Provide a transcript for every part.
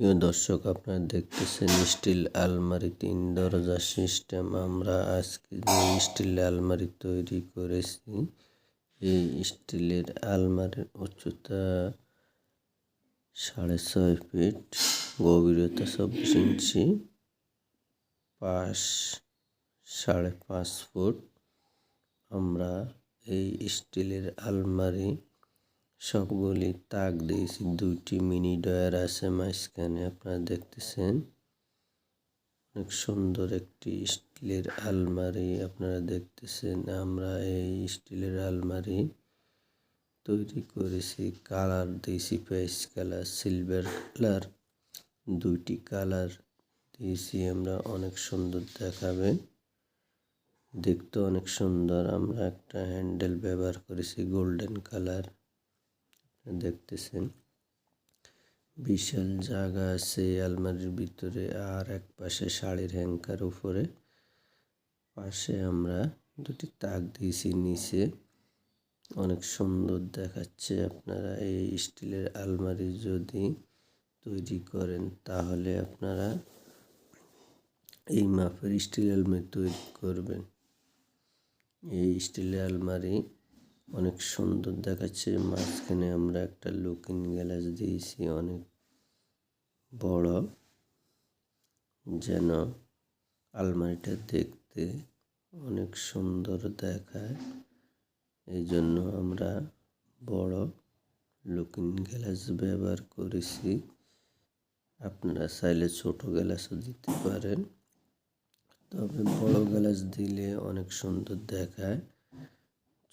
প্রিয় দর্শক, আপনারা দেখতেছেন স্টিল আলমারি তিন দরজা সিস্টেম। আমরা আজকে যে স্টিল আলমারি তৈরি করেছি, এই স্টিলের আলমারির উচ্চতা সাড়ে ছয় ফিট, গভীরতা চব্বিশ ইঞ্চি, পাশ সাড়ে পাঁচ ফুট। আমরা এই স্টিলের আলমারি সবগুলি তাক দিয়েছি দুইটি মিনি ডয়ার আছে মাঝখানে, আপনারা দেখতেছেন। অনেক সুন্দর একটি স্টিলের আলমারি আপনারা দেখতেছেন। আমরা এই স্টিলের আলমারি তৈরি করেছি কালার দিয়েছি পেস কালার, সিলভার কালার, দুইটি কালার দিয়েছি আমরা অনেক সুন্দর দেখাবে। দেখতে অনেক সুন্দর, আমরা একটা হ্যান্ডেল ব্যবহার করেছি গোল্ডেন কালার। দেখতেছেন। বিশাল জায়গা আছে আলমারির ভিতরে আর এক পাশে শাড়ির হ্যাঙ্কার উপরে। পাশে আমরা দুটি তাক দিয়েছি নিচে। অনেক সুন্দর দেখাচ্ছে আপনারা এই স্টিলের আলমারি যদি তৈরি করেন তাহলে আপনারা এই মাপের স্টিল আলমারি তৈরি করবেন। এই স্টিলের আলমারি অনেক সুন্দর দেখাচ্ছে। মাঝখানে আমরা একটা লুকিং গ্লাস দিয়েছি, অনেক বড়। যেন আলমারিটা দেখতে অনেক সুন্দর দেখায়। এই জন্য আমরা বড় লুকিং গ্লাস ব্যবহার করেছি। আপনারা চাইলে ছোট গ্লাসও দিতে পারেন। তবে বড় গ্লাস দিলে অনেক সুন্দর দেখায়।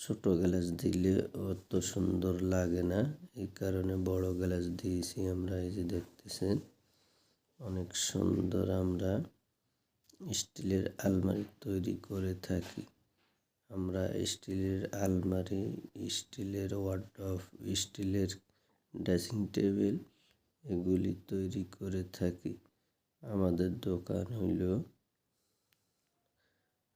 ছোট গ্লাস দিলে অত সুন্দর লাগে না। এই কারণে বড় গ্লাস দিয়েছি আমরা, এই যে দেখতেছেন। অনেক সুন্দর আমরা স্টিলের আলমারি তৈরি করে থাকি। আমরা স্টিলের আলমারি, স্টিলের ওয়ার্ডরোব, স্টিলের ড্রেসিং টেবিল এগুলি তৈরি করে থাকি। আমাদের দোকান হইল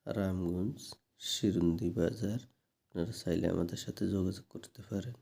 রামগঞ্জ শিরুন্দি বাজার। আপনারা চাইলে আমাদের সাথে যোগাযোগ করতে পারেন।